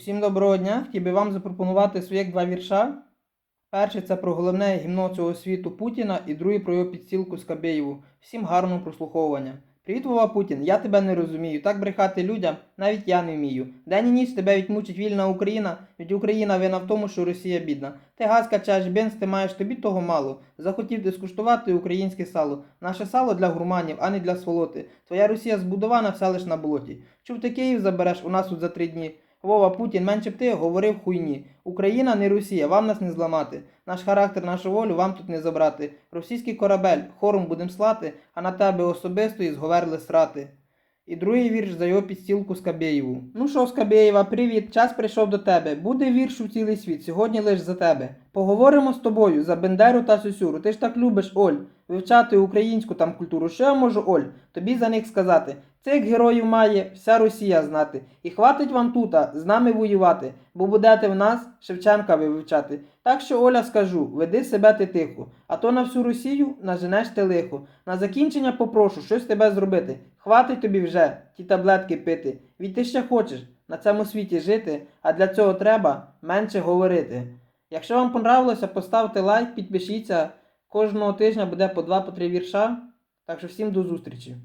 Усім доброго дня! Хотів би вам запропонувати своїх два вірша. Перший це про головне гімно цього світу Путіна, і другий про його підстілку Скабєєву. Всім гарного прослуховування. Привіт, Вова Путін, я тебе не розумію. Так брехати людям навіть я не вмію. День і ніч тебе відмучить вільна Україна, від Україна вина в тому, що Росія бідна. Ти газ качаєш бенз, ти маєш тобі того мало. Захотів ти скуштувати українське сало. Наше сало для гурманів, а не для сволоти. Твоя Росія збудована вся лиш на болоті. Чув ти Київ забереш у нас тут за три дні. Вова Путін, менше б ти говорив хуйні. Україна не Росія, вам нас не зламати. Наш характер, нашу волю вам тут не забрати. Російський корабель, хором будем слати, а на тебе особисто і зговерли срати. І другий вірш за його підстілку Скабєєву. Ну що, Скабєєва, привіт, час прийшов до тебе. Буде вірш у цілий світ, сьогодні лиш за тебе. Поговоримо з тобою за Бендеру та Сюсюру. Ти ж так любиш, Оль, вивчати українську там культуру. Що я можу, Оль, тобі за них сказати? Цих героїв має вся Росія знати. І хватить вам тута з нами воювати, бо будете в нас Шевченка ви вивчати. Так що, Оля, скажу, веди себе ти тихо, а то на всю Росію наженеш ти лихо. На закінчення попрошу щось тебе зробити. Хватить тобі вже ті таблетки пити. Від ти ще хочеш на цьому світі жити, а для цього треба менше говорити. Якщо вам понравилося, поставте лайк, підпишіться. Кожного тижня буде по 2-3 вірша. Так що всім до зустрічі.